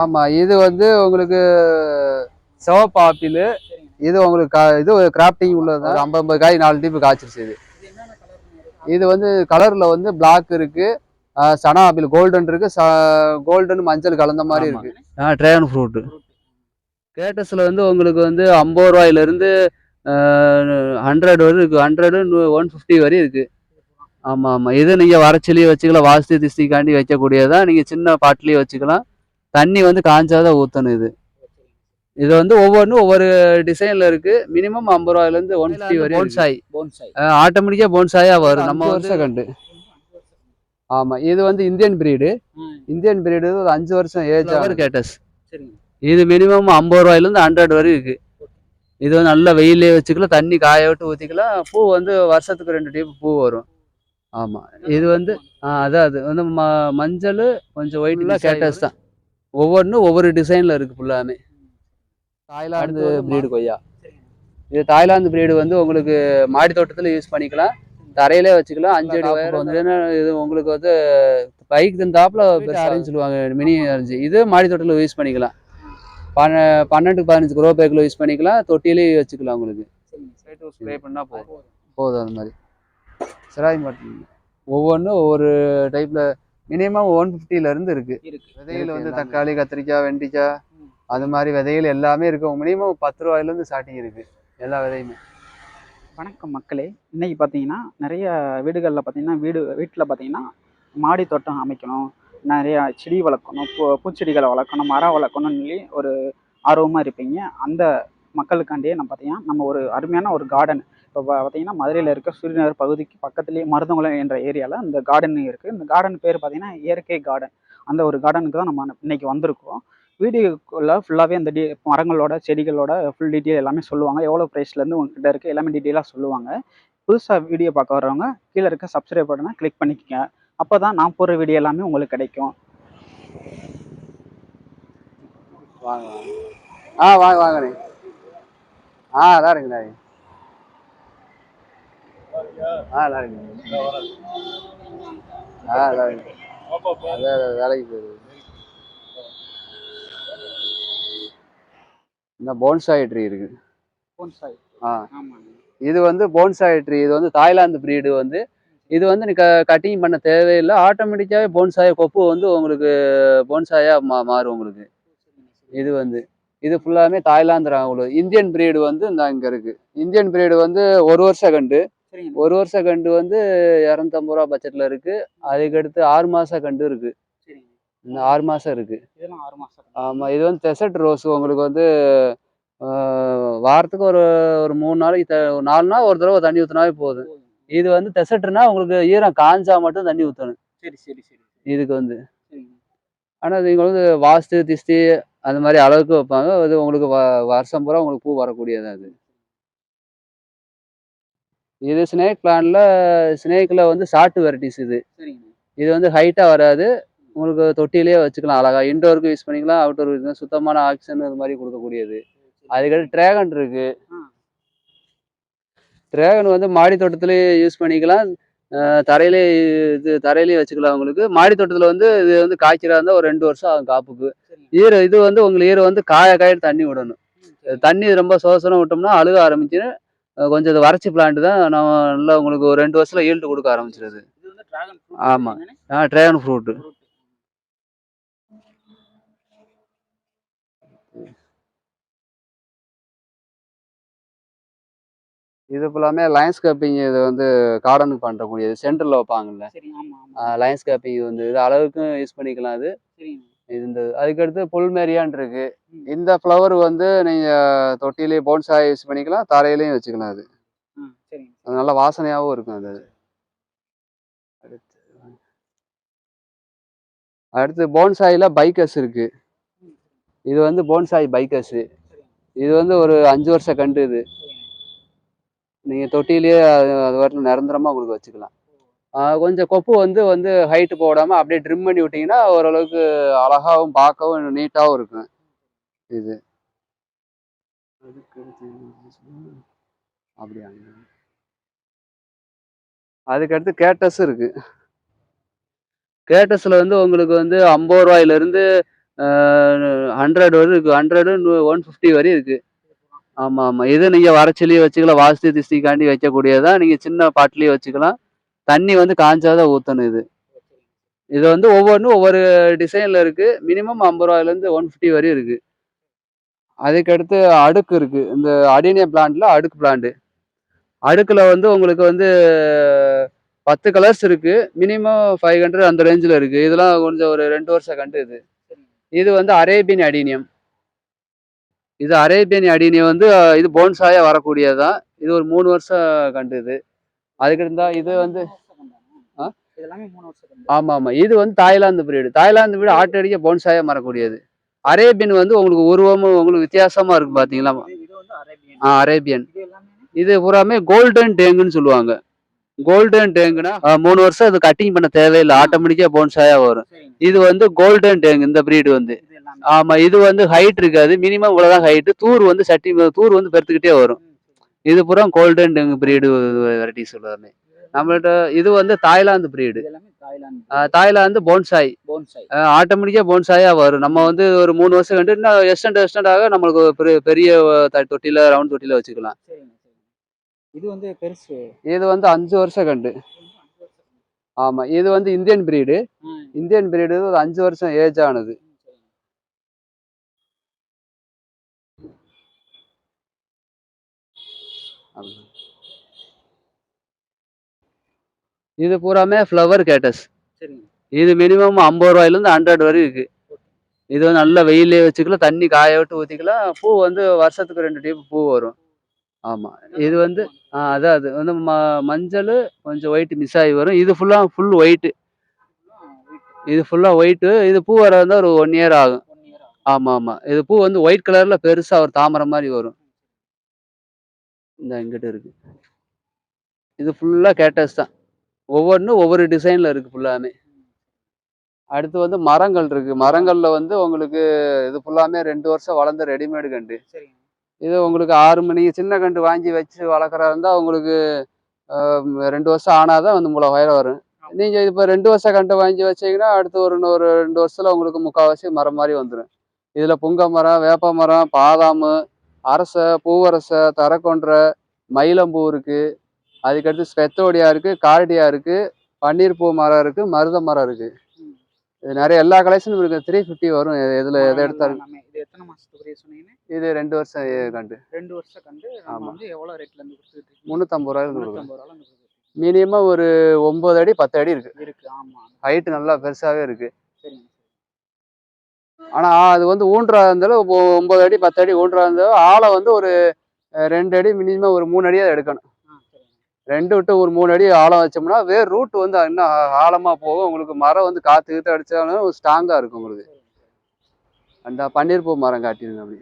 ஆமா இது வந்து உங்களுக்கு சிவப்பு ஆப்பிள் இது உங்களுக்கு கா- இது கிராப்டிங் உள்ளது. தான் ஐம்பது ஐம்பது காய் நாலு டீப்பு காய்ச்சிருச்சு இது. இது வந்து கலர்ல வந்து பிளாக் இருக்கு ஆஹ் சனா ஆப்பிள் கோல்டன் இருக்கு கோல்டன் மஞ்சள் கலந்த மாதிரி ஆமா. இருக்கு. ட்ராகன் ஃப்ரூட் கேட்டஸ்ல வந்து உங்களுக்கு வந்து ஐம்பது ரூபாயில இருந்து ஹண்ட்ரட் வரை இருக்கு. ஹண்ட்ரடு ஒன் ஃபிஃப்டி வரை இருக்கு. ஆமா ஆமா. இது நீங்க வரச்சிலேயே வச்சுக்கலாம். வாஸ்து திஸ்திக்காண்டி வைக்கக்கூடியதான் நீங்க சின்ன பாட்டிலேயே வச்சுக்கலாம். தண்ணி வந்து காஞ்சாதான் ஊத்தணும் இது. இது வந்து ஒவ்வொன்றும் ஒவ்வொரு டிசைன்ல இருக்கு. மினிமம் ஐம்பது ரூபாயில இருந்து ஒன் ஃபிஃப்டி வரை போன்சாய் போன்சாய் ஆட்டோமேட்டிக்கா போன்சாயா வரும். நம்ம வருஷ கண்டு. ஆமா இது வந்து இந்தியன் பிரீடு இந்தியன் பிரீடு ஒரு அஞ்சு வருஷம் ஏஜ் ஆகும் கேட்டஸ் இது மினிமம் ஐம்பது ரூபாயில இருந்து ஹண்ட்ரட் வரை இருக்கு இது வந்து நல்ல வெயிலே வச்சுக்கலாம். தண்ணி காய விட்டு ஊற்றிக்கலாம் பூ வந்து வருஷத்துக்கு ரெண்டு டைப் பூ வரும். ஆமா. இது வந்து அதான் அது. வந்து ம மஞ்சள் கொஞ்சம் ஒயிட்லாம் கேட்டஸ் தான். ஒவ்வொன்றும் ஒவ்வொரு டிசைன்ல இருக்கு ஃபுல்லாமே தாய்லாந்து பிரீடு கொய்யா. இது தாய்லாந்து பிரீடு வந்து உங்களுக்கு மாடி தோட்டத்தில் யூஸ் பண்ணிக்கலாம். தரையிலே வச்சுக்கலாம். அஞ்சு அடி வயர் வந்து இது உங்களுக்கு வந்து பைக் தந்தாப்புல அரேஞ்ச் சொல்லுவாங்க மினி அரேஞ்ச் இது மாடி தோட்டத்தில் யூஸ் பண்ணிக்கலாம். பன்ன பன்னெண்டு பதினஞ்சு குரோ பேக்கில் யூஸ் பண்ணிக்கலாம். தொட்டிலையும் வச்சுக்கலாம் உங்களுக்கு. ஸ்ப்ரே பண்ணால் போதும். போதும் அந்த மாதிரி. சிராய் மட்டும் ஒவ்வொன்றும் ஒவ்வொரு டைப்பில் மினிமம் ஒன் இருந்து இருக்கு. இருக்கு. விதைகள் வந்து. தக்காளி கத்திரிக்காய் வெண்டிக்காய் அது மாதிரி விதைகள் எல்லாமே இருக்கு மினிமம் பத்து ரூபாயிலேருந்து ஸ்டார்டிங் இருக்கு. எல்லா விதையுமே. வணக்கம் மக்களே. இன்னைக்கு பார்த்தீங்கன்னா நிறைய வீடுகளில் பார்த்தீங்கன்னா வீடு வீட்டில் பார்த்தீங்கன்னா மாடி தோட்டம் அமைக்கணும். நிறைய செடி வளர்க்கணும். பூ பூச்செடிகளை வளர்க்கணும். மரம் வளர்க்கணும்னு சொல்லி ஒரு ஆர்வமாக இருப்பீங்க. அந்த மக்களுக்காண்டியே நம்ம பார்த்தீங்கன்னா நம்ம ஒரு அருமையான ஒரு கார்டன் இப்போ பார்த்தீங்கன்னா மதுரையில் இருக்க சூரியநகர் பகுதிக்கு பக்கத்துலேயே மருதங்குளம் என்ற ஏரியாவில் இந்த கார்டன் இருக்குது இந்த கார்டன் பேர் பார்த்தீங்கன்னா இயற்கை கார்டன் அந்த ஒரு கார்டனுக்கு தான் நம்ம இன்னைக்கு வந்திருக்கோம். வீடியோக்குள்ள ஃபுல்லாகவே அந்த டி மரங்களோட செடிகளோட ஃபுல் டீட்டெயில் எல்லாமே சொல்லுவாங்க. எவ்வளோ ப்ரைஸ்லேருந்து உங்ககிட்ட இருக்குது எல்லாமே டீட்டெயிலாக சொல்லுவாங்க. புதுசாக வீடியோ பார்க்க வர்றவங்க கீழே இருக்க சப்ஸ்கிரைப் பட்டனை கிளிக் பண்ணிக்கங்க. அப்போ தான் நான் போடுற வீடியோ எல்லாமே உங்களுக்கு கிடைக்கும். வாங்க வாங்க. ஆ வாங்க வாங்கண்ணே ஆ அதான் இருக்குண்ணே ஆ நல்லா இருக்குண்ணே ஆ நல்லா இருக்கு அதான் அதான் வேலைக்கு போகுது இந்த போன்சாய் ட்ரீ இருக்கு. போன்சாய் ஆ. இது வந்து போன்சாய் ட்ரீ இது வந்து தாய்லாந்து பிரீடு வந்து. இது வந்து நீ க கட்டிங் பண்ண தேவையில்லை. ஆட்டோமேட்டிக்காகவே போன்சாய் கொப்பு வந்து உங்களுக்கு போன்சாயா மா மாறும் உங்களுக்கு. இது வந்து இது ஃபுல்லாமே தாய்லாந்து ராகுல். இந்தியன் பிரீடு வந்து இந்த இங்க இருக்கு. இந்தியன் பிரீடு வந்து ஒரு வருஷ கண்டு. ஒரு வருஷ கண்டு வந்து இரநூத்தம்பது ரூபா பட்ஜெட்ல இருக்கு. அதுக்கடுத்து ஆறு மாச கண்டு இருக்கு. இந்த ஆறு மாசம் இருக்கு. ஆமா இது வந்து டெசர்ட் ரோஸ் உங்களுக்கு வந்து வாரத்துக்கு ஒரு ஒரு மூணு நாளைக்கு ஒரு நாலு நாள் ஒரு தடவை தண்ணி ஊற்றினாவே போதும். இது வந்து டெசர்ட்னா உங்களுக்கு ஈரம் காஞ்சா மட்டும் தண்ணி ஊற்றணும் சரி சரி சரி. இதுக்கு வந்து. ஆனால் நீங்கள் வந்து வாஸ்து திஸ்தி அந்த மாதிரி அளவுக்கு வைப்பாங்க. அது உங்களுக்கு வருஷம் பூரா உங்களுக்கு பூ வரக்கூடியது அது. இது ஸ்னேக் பிளான்ல ஸ்னேக்கில் வந்து ஷார்ட் வெரைட்டிஸ் இது. இது வந்து ஹைட்டாக வராது. உங்களுக்கு தொட்டிலேயே வச்சுக்கலாம். அழகா இன்டோருக்கு யூஸ் பண்ணிக்கலாம். அவுட்டோர் யூஸ் சுத்தமான ஆக்சிஜன் இது மாதிரி கொடுக்கக்கூடியது. அதுக்கடுத்து ட்ராகன் இருக்கு. ட்ராகன் வந்து மாடி தோட்டத்திலேயே யூஸ் பண்ணிக்கலாம். தரையிலே இது தரையிலேயே வச்சுக்கலாம் உங்களுக்கு. மாடி தோட்டத்தில் வந்து இது வந்து காய்க்கிறா இருந்தால் ஒரு ரெண்டு வருஷம் ஆகும் காப்புக்கு. ஈரம் இது வந்து உங்களுக்கு ஈரம் வந்து காய காய தண்ணி விடணும். தண்ணி ரொம்ப சோசனம் விட்டோம்னா அழுக ஆரம்பிச்சு அஹ் கொஞ்சம் இது வறட்சி பிளான்ட் தான் நம்ம நல்லா உங்களுக்கு ஒரு ரெண்டு வருஷத்துல ஈல்டு கொடுக்க ஆரம்பிச்சிருது. இது வந்து டிராகன் ஆமா. ஆ ட்ராகன் ஃப்ரூட்டு இது ஃபுல்லாமே லைன்ஸ்கேப்பிங் இது வந்து கார்டனுக்கு பண்ணுறக்கூடியது சென்டரில் வைப்பாங்கல்ல. சரி ஆமா ஆமா. லைன்ஸ்கேப்பிங் இது வந்து இது அளவுக்கும் யூஸ் பண்ணிக்கலாம் அது இந்த அதுக்கடுத்து புல்மேரியான் இருக்கு. இந்த ஃப்ளவர் வந்து நீங்கள் தொட்டிலேயே போன்சாய் யூஸ் பண்ணிக்கலாம் தரையிலையும் வச்சுக்கலாம் அது. அது நல்ல வாசனையாகவும் இருக்கும் அது. அடுத்து அடுத்து போன்சாயில பைக்கஸ் இருக்கு. இது வந்து போன்சாய் பைக்கஸ் இது வந்து ஒரு அஞ்சு வருஷ கண்டு இது. நீங்க தொட்டிலேயே அது அது வாட்டில் நிரந்தரமா உங்களுக்கு வச்சுக்கலாம். கொஞ்சம் கொப்பு வந்து வந்து ஹைட்டு போடாமல் அப்படியே ட்ரிம் பண்ணி விட்டிங்கன்னா ஓரளவுக்கு அழகாகவும் பார்க்கவும் நீட்டாகவும் இருக்கும். இது. அப்படியா? அதுக்கடுத்து கேட்டஸ் இருக்கு. கேட்டஸில் வந்து உங்களுக்கு வந்து ஐம்பது ரூபாயிலேருந்து ஹண்ட்ரட் வரை இருக்குது ஹண்ட்ரடு ஒன் ஃபிஃப்டி வரையும் இருக்குது ஆமாம் ஆமாம் இது நீங்கள் வரச்சொல்லியே வச்சுக்கலாம். வாஸ்து திஷ்டிக்காண்டி வைக்கக்கூடியதான் நீங்கள் சின்ன பாட்டிலையும் வச்சுக்கலாம். தண்ணி வந்து காஞ்சாதான் ஊற்றணும் இது. இது வந்து ஒவ்வொன்றும் ஒவ்வொரு டிசைனில் இருக்குது மினிமம் ஐம்பது ரூபாயிலேருந்து ஒன் ஃபிஃப்டி வரையும் இருக்குது அதுக்கடுத்து அடுக்கு இருக்குது இந்த அடினிய பிளான்ட்ல அடுக்கு பிளான்ட்டு அடுக்கில் வந்து உங்களுக்கு வந்து பத்து கலர்ஸ் இருக்குது மினிமம் ஃபைவ் ஹண்ட்ரட் அந்த ரேஞ்சில் இருக்குது இதெல்லாம் கொஞ்சம் ஒரு ரெண்டு வருஷம் கண்டு இது. இது வந்து அரேபியன் அடினியம் இது அரேபியன் அடினியம் வந்து இது இது வரக்கூடியது தான் இது ஒரு மூணு வருஷம் கண்டு இது. அதுக்கு இருந்தா இது வந்து ஆ? இதெல்லாமே மூணு வருஷம் கண்டு. ஆமா ஆமா இது வந்து தாய்லாந்து பிரீடு தாய்லாந்து பிரீடு ஆட்டடிக்க போன்சாயா மறக்கூடியது. அரேபியன் வந்து உங்களுக்கு உருவமும் உங்களுக்கு வித்தியாசமா இருக்கு பாத்தீங்களா? இது வந்து அரேபியன். ஆ அரேபியன். இது இது பூராமே கோல்டன் டேங்குன்னு சொல்லுவாங்க. கோல்டன் டேங்குனா மூணு வருஷம் அது கட்டிங் பண்ண தேவையில்லை. ஆட்டோமேட்டிக்கா போன்சாயா வரும். இது வந்து கோல்டன் டேங்க் இந்த பிரீடு வந்து. இது ஆமா இது வந்து ஹைட் இருக்காது. மினிமம் இவ்வளவுதான் ஹைட் தூர் வந்து சட்டி தூர் வந்து பெருத்துக்கிட்டே வரும். இது பூரா கோல்டன் டேங்க் பிரீடு வெரைட்டி சொல்லுவாங்க நம்மள்ட்ட இது வந்து தாய்லாந்து பிரீடு எல்லாமே தாய்லாந்து போன்சாய் ஆட்டோமேட்டிக்கா போன்சாயா வரும். நம்ம வந்து ஒரு மூணு வருஷம் கண்டு இன்னும் எக்ஸ்டெண்ட் ஆக நம்மளுக்கு பெரிய தொட்டில ரவுண்ட் தொட்டில வச்சுக்கலாம். இது வந்து பெருசு. இது வந்து அஞ்சு வருஷம் கண்டு. ஆமா இது வந்து இந்தியன் பிரீடு இந்தியன் பிரீடு ஒரு அஞ்சு வருஷம் ஏஜ் ஆனது. இது பூராமே ஃப்ளவர் கேட்டஸ் இது மினிமம் ஐம்பது ரூபாயிலேருந்து ஹண்ட்ரட் வரையும் இருக்கு. இது வந்து நல்ல வெயிலே வச்சுக்கலாம் தண்ணி காய விட்டு ஊற்றிக்கலாம் பூ வந்து வருஷத்துக்கு ரெண்டு டைப் பூ வரும். ஆமாம் இது வந்து ஆ அதான் அது. வந்து ம மஞ்சள் கொஞ்சம் ஒயிட் மிஸ் ஆகி வரும். இது ஃபுல்லாக ஃபுல் ஒயிட்டு இது ஃபுல்லாக ஒயிட்டு இது பூ வர வந்து ஒரு ஒன் இயர் ஆகும். ஆமாம் ஆமாம் இது பூ வந்து ஒயிட் கலரில் பெருசாக ஒரு தாமரை மாதிரி வரும். இந்த இங்கிட்ட இருக்கு. இது ஃபுல்லாக கேட்டஸ் தான். ஒவ்வொன்றும் ஒவ்வொரு டிசைனில் இருக்குது ஃபுல்லாமே அடுத்து வந்து மரங்கள் இருக்கு. மரங்கள்ல வந்து உங்களுக்கு இது ஃபுல்லாமே ரெண்டு வருஷம் வளர்ந்த ரெடிமேடு கண்டு. இது உங்களுக்கு ஆறு மணி சின்ன கண்டு வாங்கி வச்சு வளர்க்குறா இருந்தால் உங்களுக்கு ரெண்டு வருஷம் ஆனாதான் வந்து முளை வயல வரும். நீங்கள் இப்போ ரெண்டு வருஷம் கண்டு வாங்கி வச்சீங்கன்னா அடுத்து ஒரு இன்னொரு ரெண்டு வருஷத்துல உங்களுக்கு முக்கால்வாசி மரம் மாதிரி வந்துடும் இதில் புங்க மரம் வேப்ப மரம் பாதாமு அரச பூவரச தரக்கொன்றை மயிலம்பூ இருக்கு. அதுக்கடுத்து ஸ்பெத்தோடியா இருக்கு காரடியா இருக்கு பன்னீர் பூ மரம் இருக்கு மருத மரம் இருக்கு. ம். இது நிறைய எல்லா கலெக்ஷனும் இருக்கு. த்ரீ ஃபிஃப்டி வரும். எதுல எதை எடுத்தாலும். இது எத்தனை மாசத்துக்குரிய சொன்னீங்க இது ரெண்டு வருஷம் கண்டு. ரெண்டு வருஷம் கண்டு. நம்ம. வந்து எவ்வளவு ரேட்ல இருந்து கொடுத்துட்டு முந்நூற்றம்பது ரூபாய் கொடுத்துட்டு மினிமம் ஒரு ஒன்பது அடி பத்து அடி இருக்கு. இருக்கு ஆமா ஹைட் நல்லா பெருசாவே இருக்கு. சரிங்க ஆனா அது வந்து ஊன்றா இருந்தாலும் ஒ- ஒன்பது அடி பத்து அடி ஊன்றா இருந்தாலும் ஆழை வந்து ஒரு ரெண்டு அடி மினிமம் ஒரு மூணு அடியாக எடுக்கணும். ரெண்டு விட்டு ஒரு மூணு அடி ஆழம் வச்சோம்னா வேர் ரூட் வந்து இன்னும் ஆழமாக போகும். உங்களுக்கு மரம் வந்து காற்று கீத்து அடித்தாலும் ஸ்ட்ராங்காக இருக்கும் உங்களுக்கு. அந்த பன்னீர் பூ மரம் காட்டிடுங்க அப்படி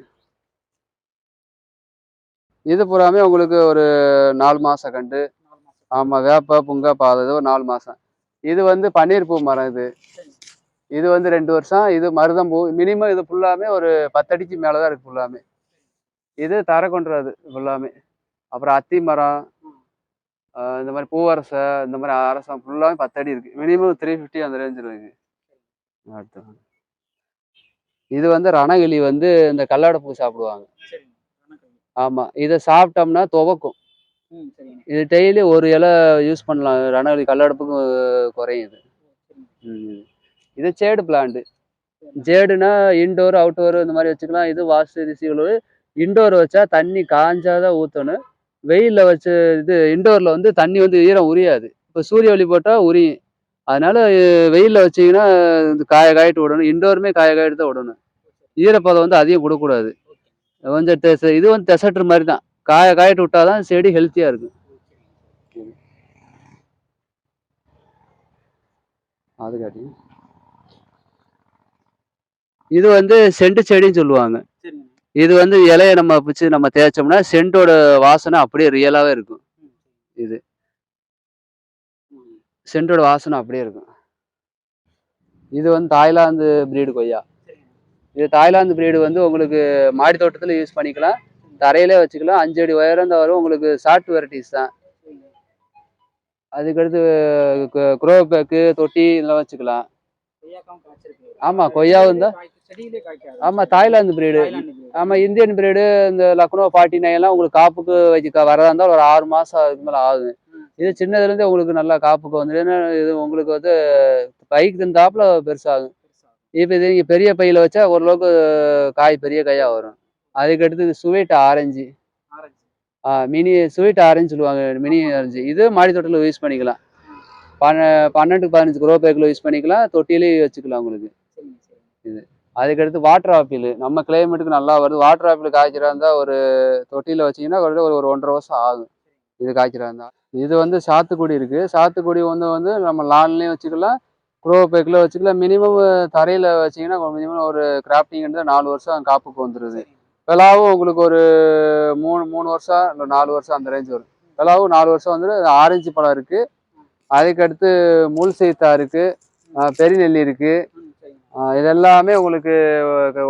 இது பூராமே உங்களுக்கு ஒரு நாலு மாதம் கண்டு. ஆமாம் வேப்ப புங்க பாதது இது ஒரு நாலு மாதம் இது வந்து பன்னீர் பூ மரம் இது. இது வந்து ரெண்டு வருஷம். இது மருதம்பூ மினிமம் இது ஃபுல்லாமே ஒரு பத்தடிக்கு மேலே தான் இருக்குது ஃபுல்லாமே இது தர கொண்டுறது ஃபுல்லாமே அப்புறம் அத்தி மரம் இந்த மாதிரி பூவரசை இந்த மாதிரி அரசம் ஃபுல்லாமே பத்தடி இருக்கு. மினிமம் த்ரீ ஃபிஃப்டி அந்த ரேஞ்சில் இருக்கு. அடுத்து. இது வந்து ரணகிளி வந்து இந்த கல்லாட பூ சாப்பிடுவாங்க. சரிங்க. வணக்கம் ஆமா. இதை சாப்பிட்டோம்னா துவக்கும். இது டெய்லி ஒரு இலை யூஸ் பண்ணலாம். ரணகிளி கல்லடப்புக்கும் குறையும் இது. சேடு பிளான்ட் ஜேடுனா இன்டோர் அவுட்டோர் இந்த மாதிரி வச்சுக்கலாம். இது வாஸ்து ரிசீவல் இன்டோர் வச்சா தண்ணி காஞ்சாதான் ஊற்றணும் வெயிலில் வச்சு இது இன்டோரில் வந்து தண்ணி வந்து ஈரம் உரியாது. இப்போ சூரிய ஒளி போட்டால் உரியும். அதனால வெயிலில் வச்சீங்கன்னா காய காயிட்டு விடணும். இன்டோருமே காய காயிட்டு தான் விடணும். ஈரப்பதம் வந்து அதிகம் கொடுக்கக்கூடாது. கொஞ்சம் டெச இது வந்து டெசர்ட் மாதிரி தான். காய காயிட்டு விட்டாதான் செடி ஹெல்த்தியாக இருக்கும். அது காட்டி இது வந்து செண்டு செடின்னு சொல்லுவாங்க. இது வந்து இலைய நம்ம பிச்சு நம்ம தேய்ச்சோம்னா சென்ட்டோட வாசனை அப்படியே ரியலாவே இருக்கும். இது. சென்ட்டோட வாசனை அப்படியே இருக்கும். இது வந்து தாய்லாந்து பிரீடு கொய்யா. இது தாய்லாந்து பிரீடு வந்து உங்களுக்கு மாடி தோட்டத்தில் யூஸ் பண்ணிக்கலாம். தரையிலே வச்சுக்கலாம். அஞ்சு அடி உயரம் வரும். உங்களுக்கு ஷார்ட் வெரைட்டிஸ் தான். அதுக்கடுத்து குரோ பேக்கு தொட்டி இதெல்லாம் வச்சுக்கலாம். கொய்யாக்காவும் காய்ச்சிருக்கு. ஆமா, கொய்யாவும் தான். காய்ச்சி செடியிலே காய்க்காது. ஆமா தாய்லாந்து பிரீடு தாய்லாந்து breed. ஆமா இந்தியன் பிரீடு இந்த லக்னோ ஃபார்ட்டி நைன் எல்லாம் உங்களுக்கு காப்புக்கு வச்சு வரதா இருந்தால் ஒரு ஆறு மாசம் அதுக்கு மேல ஆகுது. இது சின்னதுல இருந்தே உங்களுக்கு நல்லா காப்புக்கு வந்துடும். ஏன்னா இது உங்களுக்கு வந்து பைக்கு தந்தாப்புல பெருசாகும். பெருசா. இப்போ இது நீங்க பெரிய பையில வச்சா ஓரளவுக்கு காய் பெரிய காயா வரும். அதுக்கு அடுத்து sweet orange. Orange. Mini sweet orange சொல்லுவாங்க. Mini orange. இது மாடி தோட்டத்தில் யூஸ் பண்ணிக்கலாம். பன்ன பன்னெண்டு பதினஞ்சு குரோ பேக்கில் யூஸ் பண்ணிக்கலாம். தொட்டிலையும் வச்சுக்கலாம் உங்களுக்கு. சரிங்க அதுக்கடுத்து வாட்டர் ஆப்பிள் நம்ம கிளைமேட்டுக்கு நல்லா வருது. வாட்டர் ஆப்பிள் காய்ச்சறா இருந்தால் ஒரு தொட்டியில் வச்சீங்கன்னா ஒரு ஒரு ஒன்றரை வருஷம் ஆகும். இது காய்ச்சறா இருந்தால் இது வந்து சாத்துக்குடி இருக்குது சாத்துக்குடி வந்து வந்து நம்ம லான்லேயும் வச்சுக்கலாம். குரோ பேக்கில் வச்சுக்கலாம். மினிமம் தரையில் வச்சிங்கன்னா மினிமம் ஒரு கிராஃப்டிங்கிறது நாலு வருஷம் காப்புக்கு வந்துடுது சரிங்க. விலாவும் உங்களுக்கு ஒரு மூணு மூணு வருஷம் இல்லை நாலு வருஷம் அந்த ரேஞ்ச் வரும். விலாவும் நாலு வருஷம் வந்து ஆரஞ்சு பழம் இருக்குது அதுக்கடுத்து முள் சீத்தா இருக்குது பெரிய நெல்லி இருக்குது இது எல்லாமே உங்களுக்கு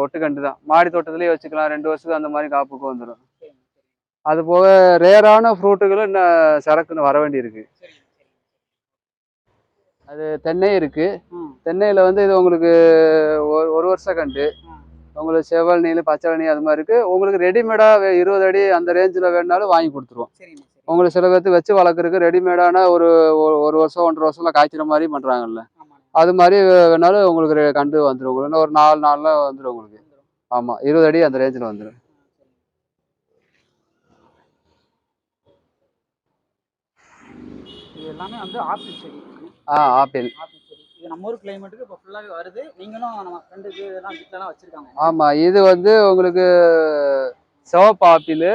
ஒட்டுக்கண்டு தான் மாடி தோட்டத்திலேயே வச்சுக்கலாம் ரெண்டு வருஷத்துக்கு அந்த மாதிரி காப்புக்கு வந்துடும் அது போக ரேரான ஃப்ரூட்டுகளும் இன்னும் சரக்குன்னு வர வேண்டியிருக்கு சரிங்க, சரிங்க. அது தென்னை இருக்கு தென்னையில் வந்து இது உங்களுக்கு ஒரு ஒரு வருஷ கண்டு. உங்களுக்கு செவல் நீல் பச்சை நீ அது மாதிரி இருக்கு உங்களுக்கு ரெடிமேடாக இருபது அடி அந்த ரேஞ்சில் வேணாலும் வாங்கி கொடுத்துருவோம். உங்களுக்கு சில பேர்த்து வச்சு வளர்க்குறதுக்கு ரெடிமேடான ஒரு ஒரு- வருஷம் ஒன்றரை வருஷம்ல காய்ச்சிற மாதிரி பண்ணுறாங்கல்ல. அது மாதிரி வேணாலும் உங்களுக்கு கண்டு வந்துடும் உங்களுக்கு ஒரு நாலு நாளில் வந்துடும் உங்களுக்கு. ஆமாம் இருபது அடி அந்த ரேஞ்சில் வந்துடும் எல்லாமே வந்து ஆப்பிள் செடி. ஆ ஆப்பிள். இது நம்ம ஊர் கிளைமேட்டுக்கு இப்போ ஃபுல்லாகவே வருது. நீங்களும் நம்ம ஃப்ரெண்டுக்கு இதெல்லாம் வீட்டிலலாம் வச்சிருக்காங்க. ஆமாம் இது வந்து உங்களுக்கு சிவப்பு ஆப்பிள்.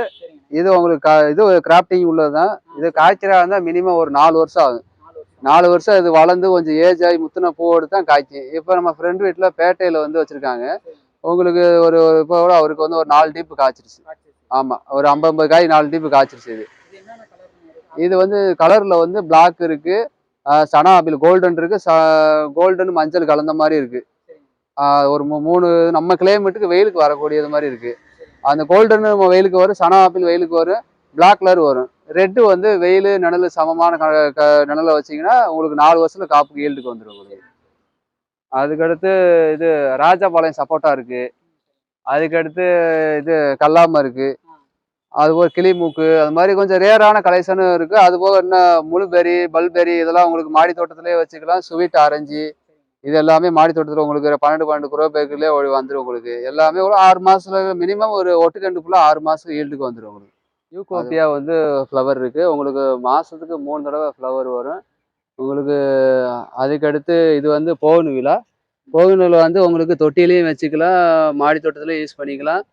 இது உங்களுக்கு இது கிராஃப்டிங் உள்ளது தான் இது காய்ச்சறா இருந்தால் மினிமம் ஒரு நாலு வருஷம் ஆகும். நாலு வருஷம் அது இது வளர்ந்து கொஞ்சம் ஏஜ் ஆகி முத்தின பூவோடு தான் காய்க்கும். இப்போ நம்ம ஃப்ரெண்ட் வீட்டில் பேட்டையில் வந்து வச்சுருக்காங்க. உங்களுக்கு ஒரு இப்போ கூட அவருக்கு வந்து ஒரு நாலு டீப்பு காய்ச்சிருச்சு. ஆமாம் ஒரு ஐம்பது காய் நாலு டீப்பு காய்ச்சிருச்சு இது. இது வந்து கலரில் வந்து பிளாக் இருக்குது சனா ஆப்பிள் கோல்டன் இருக்குது ச கோல்டன் மஞ்சள் கலந்த மாதிரி இருக்குது ஒரு மூ- மூணு நம்ம கிளைமேட்டுக்கு வெயிலுக்கு வரக்கூடியது மாதிரி இருக்குது அந்த கோல்டன் வெயிலுக்கு வரும் சனா ஆப்பிள் வெயிலுக்கு வரும் பிளாக் கலர் வரும். ரெட்டு வந்து வெயில் நிழல் சமமான க க- நிழல்ல உங்களுக்கு நாலு வருஷத்துல காப்புக்கு ஈல்டுக்கு வந்துடும் உங்களுக்கு. அதுக்கடுத்து இது ராஜாபாளையம் சப்போட்டா இருக்குது அதுக்கடுத்து இது கல்லாம இருக்குது அது போக கிளிமூக்கு அது மாதிரி கொஞ்சம் ரேரான கலெக்ஷனும் இருக்குது அது போக இன்னும் முழுபெரி பல்பெரி இதெல்லாம் உங்களுக்கு மாடி தோட்டத்திலே வச்சுக்கலாம். ஸ்வீட் ஆரஞ்சு இது எல்லாமே மாடி தோட்டத்தில் உங்களுக்கு பன்னெண்டு பன்னெண்டு குரோ பேக்கிலே வந்துடும் உங்களுக்கு. எல்லாமே ஒரு ஆறு மாதத்துல மினிமம் ஒரு ஒட்டுக்கண்டுக்குள்ள ஆறு மாதத்துக்கு ஈல்டுக்கு வந்துடும் உங்களுக்கு. யூகோப்பியா வந்து ஃப்ளவர் இருக்கு. உங்களுக்கு மாசத்துக்கு மூணு தடவை ஃப்ளவர் வரும். உங்களுக்கு அதுக்கடுத்து இது வந்து போகனு விழா. போகனு விழா வந்து உங்களுக்கு தொட்டிலையும் வச்சுக்கலாம். மாடி தோட்டத்திலையும் யூஸ் பண்ணிக்கலாம்.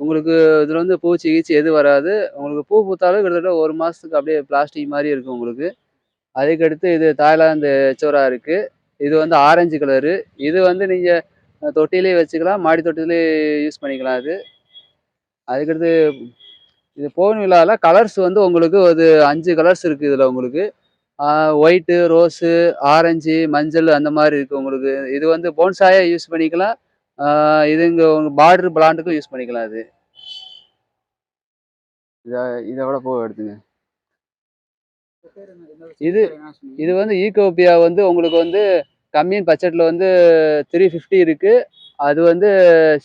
உங்களுக்கு இதில் வந்து பூச்சி கீச்சி எது வராது. உங்களுக்கு பூ பூத்தாலும் கிட்டத்தட்ட ஒரு மாதத்துக்கு அப்படியே பிளாஸ்டிக் மாதிரி இருக்கும் உங்களுக்கு. அதுக்கடுத்து இது தாய்லாந்து எச்சோரா இருக்குது இது வந்து ஆரஞ்சு கலரு இது வந்து நீங்கள் தொட்டிலே வச்சுக்கலாம். மாடி தொட்டிலே யூஸ் பண்ணிக்கலாம் அது. அதுக்கடுத்து இது போன் விழாவில் கலர்ஸ் வந்து உங்களுக்கு ஒரு அஞ்சு கலர்ஸ் இருக்குது இதில் உங்களுக்கு. ஒயிட்டு ரோஸு ஆரஞ்சு மஞ்சள் அந்த மாதிரி இருக்குது உங்களுக்கு. இது வந்து போன்சாயாக யூஸ் பண்ணிக்கலாம். இது இங்கே உங்கள் பார்டர் பிளான்ட்டுக்கும் யூஸ் பண்ணிக்கலாம் அது இதை இதோட போக பூ எடுத்துங்க. இது- இது வந்து ஈகோப்பியா வந்து உங்களுக்கு வந்து கம்மியின் பட்ஜெட்டில் வந்து த்ரீ ஃபிஃப்டி இருக்குது அது வந்து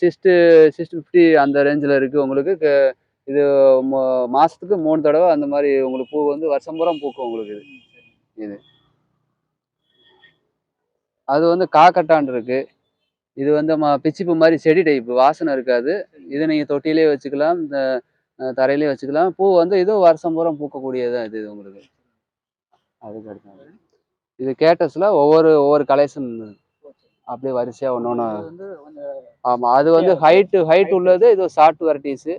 சிக்ஸ்டு சிக்ஸ் ஃபிஃப்டி அந்த ரேஞ்சில் இருக்குது உங்களுக்கு. க- இது மொ- மாசத்துக்கு மூணு தடவை அந்த மாதிரி உங்களுக்கு பூ வந்து வருஷம் பூரா பூக்கும் உங்களுக்கு இது. அது வந்து காக்கட்டான் இருக்கு. இது வந்து ம பிச்சிப்பூ மாதிரி செடி டைப்பு வாசனை இருக்காது. இது நீங்கள் தொட்டிலே வச்சுக்கலாம் இந்த தரையிலே வச்சுக்கலாம். பூ வந்து இதுவும் வருஷம் பூரா பூக்கக்கூடியதான் இது உங்களுக்கு. அதுக்கு அடுத்து இது கேட்டஸில் ஒவ்வொரு ஒவ்வொரு கலெக்ஷன் அப்படியே வரிசையாக ஒன்று ஒன்று இது ஆமாம் அது வந்து ஹைட்டு ஹைட் உள்ளது இது ஷார்ட் வெரைட்டிஸு.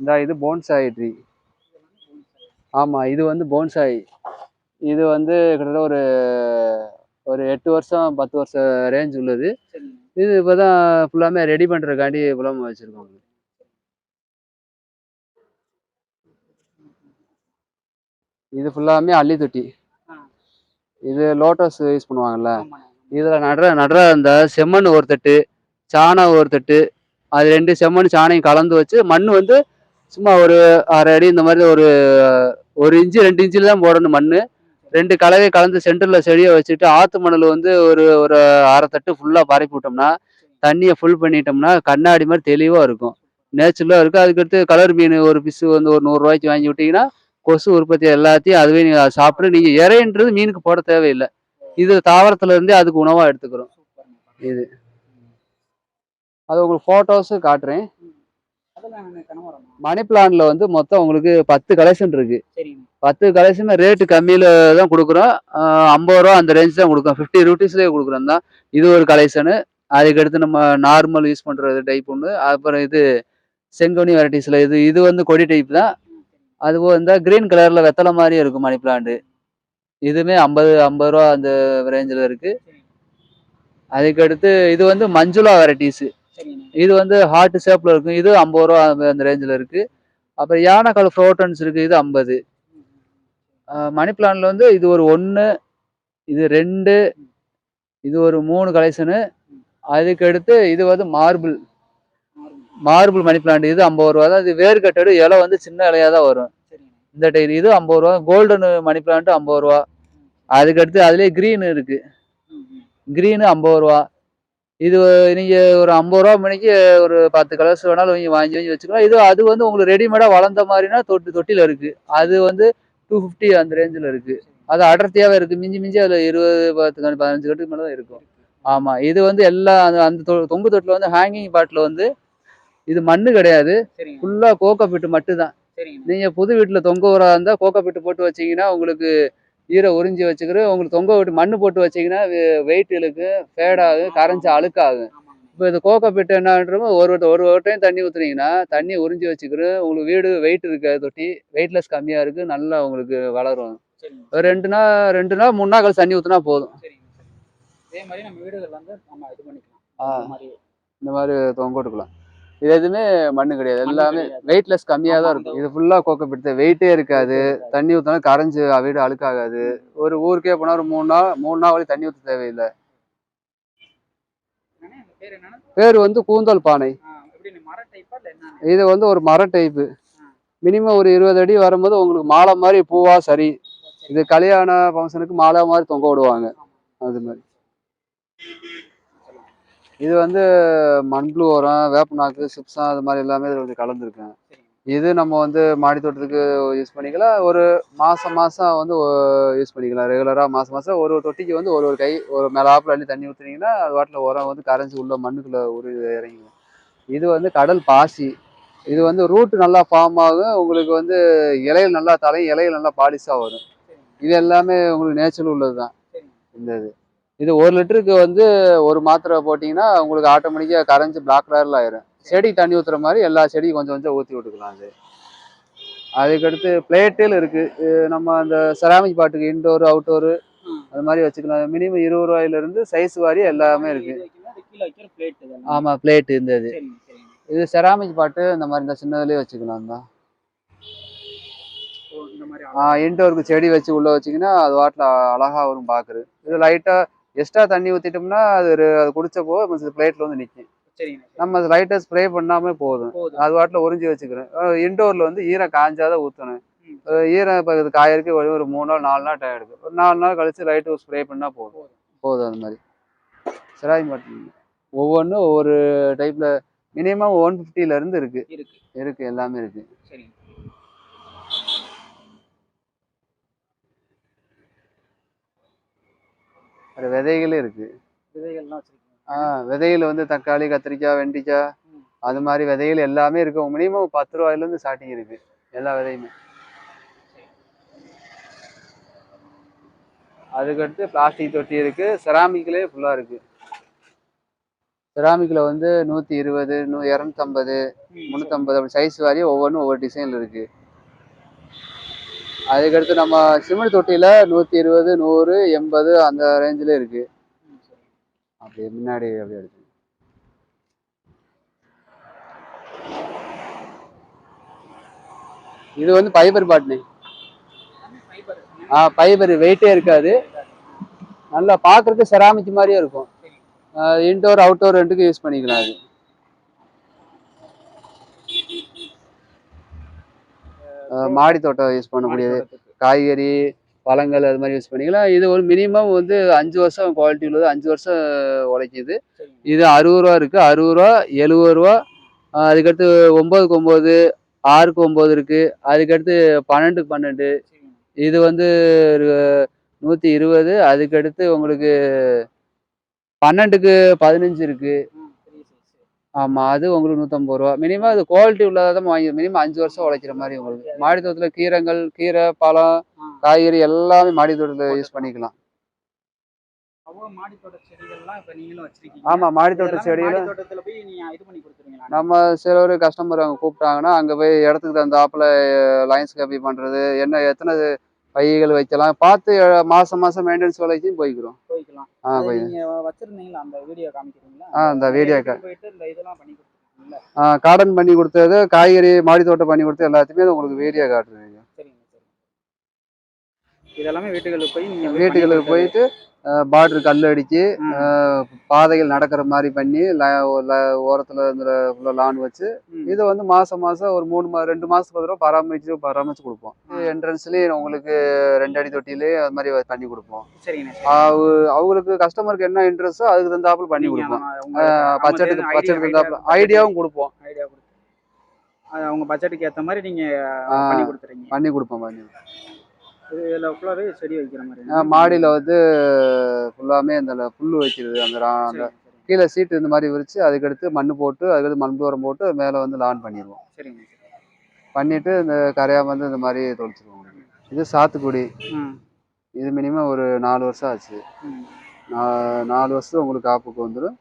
இந்த இது போன்சாய் ட்ரீ ஆமாம் இது வந்து போன்சாய் இது வந்து கிட்டத்தட்ட ஒரு ஒரு எட்டு வருஷம் பத்து வருஷம் ரேஞ்ச் உள்ளது. இது இப்போ தான் ஃபுல்லாமே ரெடி பண்ணுறதுக்காண்டி புலம் வச்சுருக்கோம் இது ஃபுல்லாமே அள்ளி தொட்டி. இது லோட்டஸ் யூஸ் பண்ணுவாங்கல்ல. இதில் நடுற நடுற அந்த செம்மண் ஒரு தட்டு சாணம் ஒரு தட்டு அது ரெண்டு செம்மண் சாணையும் கலந்து வச்சு மண் வந்து சும்மா ஒரு அரை அடி இந்த மாதிரி ஒரு ஒரு இன்ச்சு ரெண்டு இன்ச்சில் தான் போடணும் மண் ரெண்டு கலவையை கலந்து சென்டரில் செடியை வச்சுட்டு ஆற்று மணல் வந்து ஒரு ஒரு அரை தட்டு ஃபுல்லாக பரப்பி விட்டோம்னா தண்ணியை ஃபுல் பண்ணிட்டோம்னா கண்ணாடி மாதிரி தெளிவாக இருக்கும். நேச்சுரலாக இருக்கும். அதுக்கடுத்து கலர் மீன் ஒரு பிசு வந்து ஒரு நூறுரூவாய்க்கு வாங்கி விட்டீங்கன்னா கொசு உற்பத்தி எல்லாத்தையும் அதுவே நீங்கள் சாப்பிட்டு நீங்கள் இறைன்றது மீனுக்கு போட தேவையில்லை. இது தாவரத்துல இருந்தே அதுக்கு உணவா எடுத்துக்கிறோம். இது. அது உங்களுக்கு போட்டோஸ் காட்டுறேன். மணி பிளான்ல வந்து மொத்தம் உங்களுக்கு பத்து கலெக்ஷன் இருக்கு. பத்து கலெக்ஷன் ரேட்டு கம்மியில தான் கொடுக்குறோம். ஐம்பது ரூபா அந்த ரேஞ்ச் தான் கொடுக்குறோம். ஃபிஃப்டி ருபீஸ்லேயே கொடுக்குறோம் தான். இது ஒரு கலெக்ஷனு அதுக்கடுத்து நம்ம நார்மல் யூஸ் பண்றது டைப் ஒன்று அப்புறம் இது செங்கோனி வெரைட்டிஸ்ல இது இது வந்து கொடி டைப் தான். அது வந்து கிரீன் கலர்ல வெத்தலை மாதிரியே இருக்கும் மணி பிளான்ட் இதுவுமே ஐம்பது ஐம்பது ரூபா அந்த ரேஞ்சில் இருக்கு. அதுக்கடுத்து இது வந்து மஞ்சுளா வெரைட்டிஸ் இது வந்து ஹார்ட் ஷேப்ல இருக்கும். இது ஐம்பது ரூபா அந்த- ரேஞ்சில் இருக்கு. அப்புறம் யானைக்கால் ஃப்ரோட்டன்ஸ் இருக்கு. இது ஐம்பது. மணி பிளான்ல வந்து இது ஒரு ஒன்று இது ரெண்டு இது ஒரு மூணு கலெக்ஷனு அதுக்கடுத்து இது வந்து மார்பிள் மார்பிள் மணி பிளான்ட் இது ஐம்பது ரூபா தான். இது வேர் கட்டடு இலை வந்து சின்ன இலையா தான் வரும். இந்த டைப் இது ஐம்பது ரூபா கோல்டன் மணி பிளான்ட் ஐம்பது ரூபா. அதுக்கடுத்து அதுலேயே க்ரீன் இருக்கு. ம், ம். க்ரீனு ஐம்பது ரூபா. இது நீங்க ஒரு ஐம்பது ரூபா மணிக்கு ஒரு பத்து கலர்ஸ் வேணாலும் வாங்கி வாங்கி வாங்கி வச்சுக்கலாம். இது அது வந்து உங்களுக்கு ரெடிமேடா வளர்ந்த மாதிரினா தொட்டி தொட்டில இருக்கு. அது வந்து டூ ஃபிஃப்டி அந்த ரேஞ்சில் இருக்கு. அது அடர்த்தியாவே இருக்கு. மிஞ்சி மிஞ்சி அதுல இருபது பத்து கண் பதினஞ்சு கட்டுக்கு மேல தான் இருக்கும். ஆமா. இது வந்து எல்லாம் அந்த அந்த தொங்கு தொட்டில் வந்து ஹேங்கிங் பாட்டில் வந்து இது மண்ணு கிடையாது. சரிங்க. ஃபுல்லா கோகோ பிட்டு மட்டும் தான் சரிங்க நீங்க புது வீட்டுல தொங்க வரா இருந்தா கோகோ பிட்டு வச்சீங்கன்னா உங்களுக்கு ஈரை உறிஞ்சி வச்சுக்கிற உங்களுக்கு தொங்க விட்டு மண்ணு போட்டு வச்சீங்கன்னா வெயிட் இழுக்கு ஃபேடாகும் கரைஞ்சி அழுக்காகும் இப்போ இந்த கோகோ பிட்டு என்னன்றமோ ஒரு வட்டம் ஒரு ஒரு டைம் தண்ணி ஊத்துனீங்கன்னா தண்ணி உறிஞ்சி வச்சுக்கிற உங்களுக்கு வீடு வெயிட் இருக்காது தொட்டி வெயிட்லெஸ் கம்மியா இருக்கு நல்லா உங்களுக்கு வளரும். ரெண்டு நாள் ரெண்டு நாள் மூணு நாள் கழிச்சு தண்ணி ஊத்துனா போதும். இதே மாதிரி நம்ம வீடுகள் வந்து நம்ம இது பண்ணிக்கலாம். ஆ. இந்த மாதிரி தொங்க விட்டுக்கலாம். இது எதுவுமே மண்ணு கிடையாது. எல்லாமே. வெயிட்லெஸ் கம்மியா தான் இருக்கும். இது ஃபுல்லா கோகோ பிட்டு வெயிட்டே இருக்காது. தண்ணி ஊத்தினா கரைஞ்சு வீடு அழுக்காகாது. ஒரு ஊருக்கே போனா ஒரு மூணு நாள் மூணு நாள் வழி தண்ணி ஊற்ற தேவையில்லை. பேர் வந்து கூந்தல் பானை. இது வந்து ஒரு மர டைப்பு மினிமம் ஒரு இருபது அடி வரும்போது உங்களுக்கு மாலை மாதிரி பூவா சரி. இது கல்யாண ஃபங்க்ஷனுக்கு மாலை மாதிரி தொங்க விடுவாங்க. அது மாதிரி. இது வந்து மண்புழு உரம் வேப்பநாக்கு சிப்ஸா அது மாதிரி எல்லாமே இதில் வந்து கலந்துருக்கேன். இது நம்ம வந்து மாடி தோட்டத்துக்கு யூஸ் பண்ணிக்கலாம். ஒரு மாசம் மாசம் வந்து யூஸ் பண்ணிக்கலாம். ரெகுலரா மாசம் மாசம் ஒரு ஒரு தொட்டிக்கு வந்து ஒரு ஒரு கை ஒரு மேலாப்புல அள்ளி தண்ணி ஊத்துனீங்கன்னா அது வாட்டில் உரம் வந்து கரைஞ்சி உள்ள மண்ணுக்குள்ள ஒரு இறங்கிடும். இது வந்து கடல் பாசி. இது வந்து ரூட் நல்லா ஃபார்ம் ஆகும். உங்களுக்கு வந்து இலைகள் நல்லா தலையும் இலைகள் நல்லா பாலிஷாக வரும். இது எல்லாமே உங்களுக்கு நேச்சுரல் உள்ளது தான் இந்த இது. இது ஒரு லிட்டருக்கு வந்து ஒரு மாத்திரை போட்டிங்கன்னா உங்களுக்கு ஆட்டோமேட்டிக்காக கரைஞ்சி பிளாக் கலரில் ஆயிரும். செடி தண்ணி ஊற்றுற மாதிரி எல்லா செடியும் கொஞ்சம் கொஞ்சம் ஊற்றி விட்டுக்கலாம் அது. அதுக்கடுத்து பிளேட்டில் இருக்கு. இது நம்ம அந்த செராமிக் பாட்டுக்கு இன்டோர் அவுட்டோர். அது மாதிரி வச்சுக்கலாம். மினிமம் இருபது ரூபாயில இருந்து சைஸ் வாரி எல்லாமே இருக்கு. இது வைக்கணும், அது கீழே வைக்கிற பிளேட் இந்த இது இது செராமிக் பாட்டு இந்த மாதிரி இந்த சின்னதுலேயே வச்சுக்கலாம் தான். இன்டோருக்கு செடி வச்சு உள்ள வச்சிங்கன்னா அது வாட்டில் அழகா வரும் பார்க்குறது இது லைட்டாக எக்ஸ்ட்ரா தண்ணி ஊற்றிட்டோம்னா அது அது குடிச்சப்போ பிளேட்டில் வந்து நிற்கும் நம்ம லைட்டாக ஸ்ப்ரே பண்ணாமே போதும். அது வாட்டில் உறிஞ்சி வச்சுக்கிறேன். இன்டோரில் வந்து ஈரம் காஞ்சாதான் ஊற்றணும். ஈரம் இப்போ இது காயறதுக்கு ஒரு ஒரு மூணு நாள் நாலு நாள் எடுக்கும். ஒரு நாலு நாள் கழிச்சு லைட்டு ஸ்ப்ரே பண்ணால் போதும். போதும். அந்த மாதிரி. செராமிக் பாட்டில் ஒவ்வொன்றும் ஒவ்வொரு டைப்பில் மினிமம் ஒன் இருந்து இருக்கு. இருக்கு. இருக்கு எல்லாமே இருக்கு. வேறு விதைகளும் இருக்கு. விதைகள்லாம் ஆ விதைகள் வந்து தக்காளி கத்திரிக்காய் வெண்டிக்காய். அது மாதிரி விதைகள் எல்லாமே இருக்கு. மினிமம் பத்து ரூபாயிலேருந்து ஸ்டார்டிங் இருக்கு. எல்லா விதையுமே. அதுக்கடுத்து பிளாஸ்டிக் தொட்டி இருக்கு. செராமிக்லேயே ஃபுல்லாக இருக்கு. செராமிக்கில் வந்து நூற்றி இருபது நூ இரநூத்தம்பது முந்நூற்றம்பது அப்படி சைஸ் வாரி ஒவ்வொன்றும் ஒவ்வொரு டிசைனில் இருக்கு. அதுக்கடுத்து நம்ம சிமெண்ட் தொட்டியில் நூற்றி இருபது நூறு எண்பது அந்த ரேஞ்சில் இருக்கு. அப்படி அப்படியே முன்னாடி அப்படியே எடுத்து இது வந்து ஃபைபர் பாட்னி ஆ ஃபைபர் வெயிட்டே இருக்காது. நல்லா பார்க்கறதுக்கு செராமிக் மாதிரியே இருக்கும். இன்டோர் அவுட்டோர் ரெண்டுக்கும் யூஸ் பண்ணிக்கலாம் அது. மாடி தோட்டம் யூஸ் பண்ணக்கூடியது. காய்கறி பழங்கள் அது மாதிரி யூஸ் பண்ணிக்கலாம். இது ஒரு மினிமம் வந்து அஞ்சு வருஷம் குவாலிட்டி உள்ளது. அஞ்சு வருஷம் உழைக்குது. இது அறுபது ரூபா இருக்கு. அறுபது ரூபா எழுபது ரூபா. அதுக்கடுத்து ஒன்பதுக்கு ஒம்பது ஆறுக்கு ஒம்பது இருக்கு. அதுக்கடுத்து பன்னெண்டுக்கு பன்னெண்டு. இது வந்து நூற்றி இருபது. அதுக்கடுத்து உங்களுக்கு பன்னெண்டுக்கு பதினஞ்சு இருக்கு. ஆ பெரிய சைஸ் ஆமாம் அது உங்களுக்கு நூற்றம்பது ரூபா. மினிமம் அது குவாலிட்டி உள்ளதாக தான் வாங்கி மினிமம் அஞ்சு வருஷம் உழைக்கிற மாதிரி உங்களுக்கு. மாடி தோட்டத்தில் கீரைங்கள் கீரை பழம் காய்கறி எல்லாமே மாடி தோட்டத்தில் யூஸ் பண்ணிக்கலாம் ஆமாம் மாடி தோட்ட கொடுத்துருவீங்களா? நம்ம சிலர் கஸ்டமர் அவங்க கூப்பிட்டாங்கன்னா அங்கே போய் இடத்துக்கு தகுந்தாப்புல லைன்ஸ் கப்பி பண்ணுறது என்ன எத்தனை பைகள் வைக்கலாம். பார்த்து மாசம் மாசம் மெயின்டெனன்ஸ் வேலைக்கும் போய்க்கிறோம். போய்க்கலாம். ஆ போய் நீங்க வச்சிருந்தீங்களா? அந்த வீடியோ காமிக்கிறீங்களா? ஆ, video எடுத்துட்டு போயிட்டு இந்த இதெல்லாம் பண்ணி கொடுத்துருக்கீங்களா கார்டன் பண்ணி கொடுத்தது காய்கறி மாடி தோட்டம் பண்ணி கொடுத்தது எல்லாத்தையுமே உங்களுக்கு வீடியோ சரிங்க இதெல்லாமே வீட்டுகளுக்கு போய் நீங்க போய் வீட்டுகளுக்கு போயிட்டு பார்டர் கல். அஹ், பாதைகள் நடக்கிற மாதிரி பண்ணி ஓரத்தில் இந்த ஃபுல்லாக லான் வச்சு. இது வந்து மாசம் மாசம் ஒரு மூணு மா ரெண்டு மாசத்துக்கு ஒரு தடவை பராமரிச்சு பராமரிச்சு கொடுப்போம். என்ட்ரன்ஸ்லேயே உங்களுக்கு ரெண்டு அடி தொட்டிலே அது மாதிரி பண்ணி கொடுப்போம். அவங்களுக்கு கஸ்டமருக்கு என்ன இன்ட்ரெஸ்டோ அதுக்கு தகுந்தாப்புல பண்ணி கொடுப்போம். பட்ஜெட்டுக்கு பட்ஜெட்டுக்கு தகுந்தாப்புல ஐடியாவும் கொடுப்போம். அவங்க பட்ஜெட்டுக்கு ஏத்த மாதிரி நீங்க. பண்ணி கொடுத்துறீங்க பண்ணி கொடுப்போம் பண்ணி இதுல ஃபுல்லாவே செடி வைக்கிற மாதிரி ஆஹ் மாடியில வந்து ஃபுல்லாமே அந்த புல் வைக்கிறது அந்த அந்த. கீழே சீட்டு இந்த மாதிரி விரிச்சு அதுக்கடுத்து மண் போட்டு அதுக்கடுத்து மண் உரம் போட்டு மேலே வந்து லான் பண்ணிடுவோம். சரிங்க பண்ணிட்டு இந்த கரையாம வந்து இந்த மாதிரி தொலைச்சிருவோம் இது சாத்துக்குடி. ம். இது மினிமம் ஒரு நாலு வருஷம் ஆச்சு. நாலு வருஷம் உங்களுக்கு காப்புக்கு வந்துடும்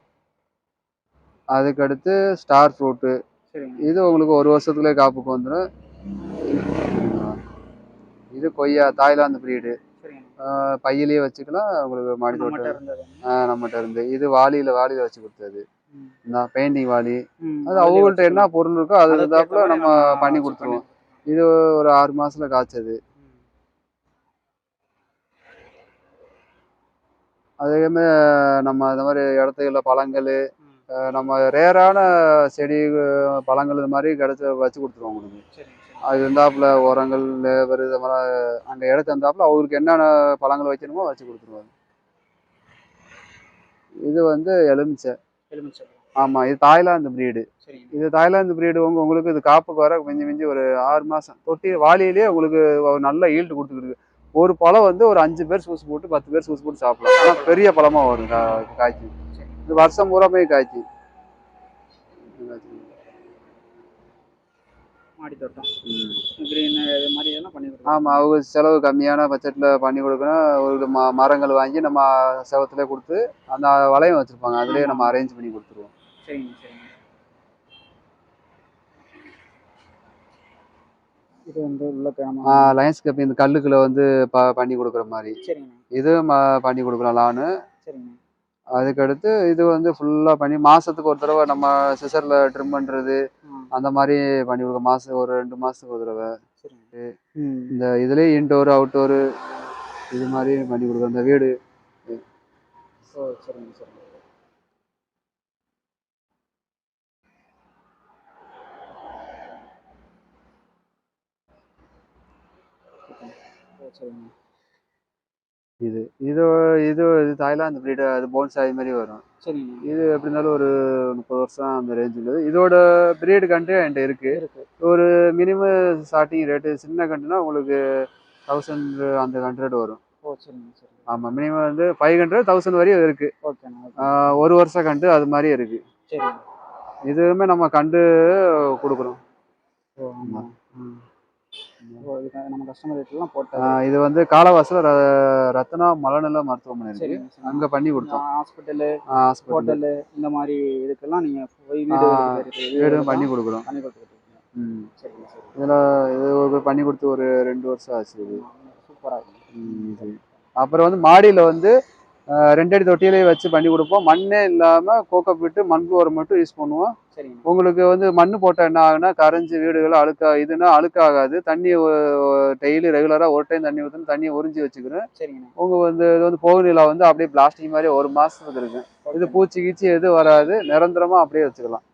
அதுக்கடுத்து ஸ்டார் ஃப்ரூட்டு இது உங்களுக்கு ஒரு வருஷத்துலேயே காப்புக்கு வந்துடும் இது கொய்யா தாய்லாந்து பிரீடு பையிலேயே வச்சுக்கலாம். உங்களுக்கு மாடி தோட்டம். நம்மகிட்ட இருந்து. இது வாளியில வாளியில வச்சு கொடுத்தது. பெயிண்டிங் வாளி. ம். அது அவங்கள்ட்ட என்ன பொருள் இருக்கோ அது மாதிரி நம்ம பண்ணி கொடுத்துருவோம். இது ஒரு ஆறு மாசத்துல காய்ச்சது. அதே மாதிரி நம்ம இந்த மாதிரி இடத்துல பழங்கள். நம்ம ரேரான செடி பழங்கள் இது மாதிரி கிடைச்ச வச்சு கொடுத்துருவோம் உங்களுக்கு. அது இருந்தாப்புல உரங்கள் லேபர் இது மாதிரி அங்கே இடத்து இருந்தாப்புல அவங்களுக்கு என்னென்ன பழங்கள் வைக்கணுமோ வச்சு கொடுத்துருவாங்க இது வந்து எலுமிச்சை. எலுமிச்சை ஆமாம் இது தாய்லாந்து பிரீடு இது தாய்லாந்து பிரீடு உங்க உங்களுக்கு இது காப்புக்கு வர மிஞ்சி மிஞ்சி ஒரு ஆறு மாதம் தொட்டி வாளியிலேயே உங்களுக்கு நல்ல ஈல்டு கொடுத்துருக்கு ஒரு பழம் வந்து ஒரு அஞ்சு பேர் சூஸ் போட்டு பத்து பேர் சூஸ் போட்டு சாப்பிடலாம். ஆனால் பெரிய பழமா வரும் கா- காய்ச்சி. இது வருஷம் பூராமே காய்ச்சி. மாடி தோட்டம். கிரீன் இது மாதிரி எல்லாம் பண்ணி கொடுக்கலாம் ஆமாம் அவங்க செலவு கம்மியான பட்ஜெட்டில் பண்ணி கொடுக்கணும். ஒரு ம மரங்கள் வாங்கி நம்ம செவத்துல கொடுத்து அந்த வளையம் வச்சுருப்பாங்க. அதுலேயே நம்ம அரேஞ்ச் பண்ணி கொடுத்துருவோம். சரிங்க சரிங்க. இது வந்து உள்ள லயன்ஸ் கப்பி இந்த கல்லுக்குள்ள வந்து ப பண்ணி கொடுக்குற மாதிரி. சரிங்க. இது பண்ணி கொடுக்குறோம் லானு. சரிங்க. அதுக்கடுத்து இது வந்து ஃபுல்லாக பண்ணி மாதத்துக்கு ஒரு தடவை நம்ம சிசரில் ட்ரிம் பண்ணுறது அந்த மாதிரி பண்ணி கொடுக்க மாதம் ஒரு ரெண்டு மாதத்துக்கு ஒரு தடவை. இந்த இதுலேயே இன்டோர் அவுட்டோரு இது மாதிரி பண்ணி கொடுக்குறோம் இந்த வீடு. சரிங்க சரிங்க. இது இது இது இது தாய்லாந்து பிரீடு அது போன்சாய் மாதிரி வரும். சரிங்க இது எப்படி இருந்தாலும் ஒரு முப்பது வருஷம் அந்த ரேஞ்ச் இருக்குது இதோட பிரீடு கண்டு என்கிட்ட இருக்கு. ஒரு மினிமம் ஸ்டார்டிங் ரேட்டு சின்ன கண்டுனா உங்களுக்கு தௌசண்ட் அந்த ஹண்ட்ரட் வரும். ஓ சரிங்க சரிங்க. ஆமாம் மினிமம் வந்து ஃபைவ் ஹண்ட்ரட் தௌசண்ட் வரையும் இருக்கு. ஒரு வருஷம் கண்டு அது மாதிரி இருக்கு. இதுவுமே நம்ம கண்டு கொடுக்குறோம். ஓ ஆமாம் நம்ம கஸ்டமர் ரேட்லாம் போட்டது. ஆஹ் இது வந்து காலவாசல ரத்னா மலநல மருத்துவமனை இருக்கு. அங்க பண்ணி கொடுத்தோம். ஹாஸ்பிட்டலு ஹாஸ்பிட்டல் ஹோட்டலு இந்த மாதிரி இதுக்கெல்லாம் நீங்க போய் வீடு பண்ணி கொடுக்குறோம். பண்ணி கொடுத்துருக்கீங்க. சரிங்க சரி. இதுல இது ஒரு பண்ணி கொடுத்து ஒரு ரெண்டு வருஷம் ஆச்சு இது. சூப்பராக இது. அப்புறம் வந்து மாடியில வந்து ரெண்டடி தொட்டியிலே வச்சு பண்ணி கொடுப்போம். மண்ணே இல்லாம கோக்கோ பிட்டு மண் உரம் மட்டும் யூஸ் பண்ணுவோம். உங்களுக்கு வந்து மண் போட்டால் என்ன ஆகுனா கரைஞ்சி வீடுகள் அழுக்கா இதுனா அழுக்காகாது. தண்ணி டெய்லி ரெகுலராக ஒரு டைம் தண்ணி ஊற்றணும் தண்ணியை உறிஞ்சி வச்சுக்கிறேன் சரிங்கண்ணா. உங்க வந்து இது வந்து போகநிலா வந்து அப்படியே பிளாஸ்டிக் மாதிரி ஒரு மாசத்துக்கு இருக்கு இது பூச்சி கீச்சி எதுவும் வராது. நிரந்தரமா அப்படியே வச்சுக்கலாம்.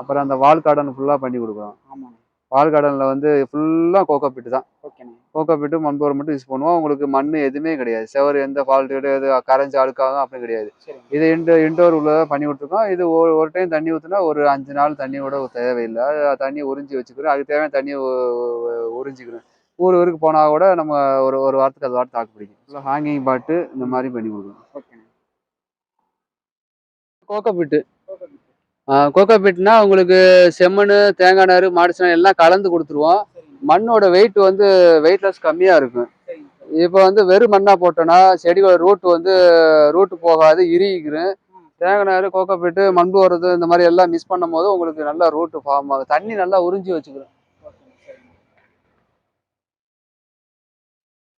அப்புறம் அந்த வால் கார்டன் ஃபுல்லா பண்ணி கொடுக்குறோம் ஆமாண்ணா. பால் கார்டனில் வந்து ஃபுல்லாக கோகோ பிட்டு தான். கோகோ பிட்டு மண்போரை மட்டும் யூஸ் பண்ணுவோம். உங்களுக்கு மண் எதுவுமே கிடையாது. செவர் எந்த ஃபால்ட் கிடையாது. கரைஞ்சி அழுக்காகும் அப்படி கிடையாது. இது இன்டோ இன்டோர் உள்ள பண்ணி விட்ருக்கோம் இது ஒரு ஒரு டைம் தண்ணி ஊற்றினா ஒரு அஞ்சு நாள் தண்ணி கூட தேவையில்லை. தண்ணி உறிஞ்சி வச்சுக்கிறோம். அதுக்கு தேவையான தண்ணி உறிஞ்சிக்கிறோம். ஊர் ஊருக்கு போனால் கூட நம்ம ஒரு ஒரு வாரத்துக்கு அது வாரத்து தாக்கு பிடிக்கும். ஹேங்கிங் பாட்டு இந்த மாதிரி பண்ணி கொடுக்கணும் ஓகேண்ணே கோகோ பிட்டு கோகோபிட்னா உங்களுக்கு செம்மண் தேங்காய் நார் மாடு சாணம் எல்லாம் கலந்து கொடுத்துருவோம். மண்ணோட வெயிட் வந்து வெயிட்லெஸ் கம்மியாக இருக்கும். இப்போ வந்து வெறும் மண்ணாக போட்டோன்னா செடியோட ரூட் வந்து ரூட்டு போகாது இறுகிக்கிறேன் தேங்காய் நார் கோகோபிட்டு மண் போடுறது இந்த மாதிரி எல்லாம் மிஸ் பண்ணும் போது உங்களுக்கு நல்லா ரூட்டு ஃபார்ம் ஆகும். தண்ணி நல்லா உறிஞ்சி வச்சுக்கிறோம்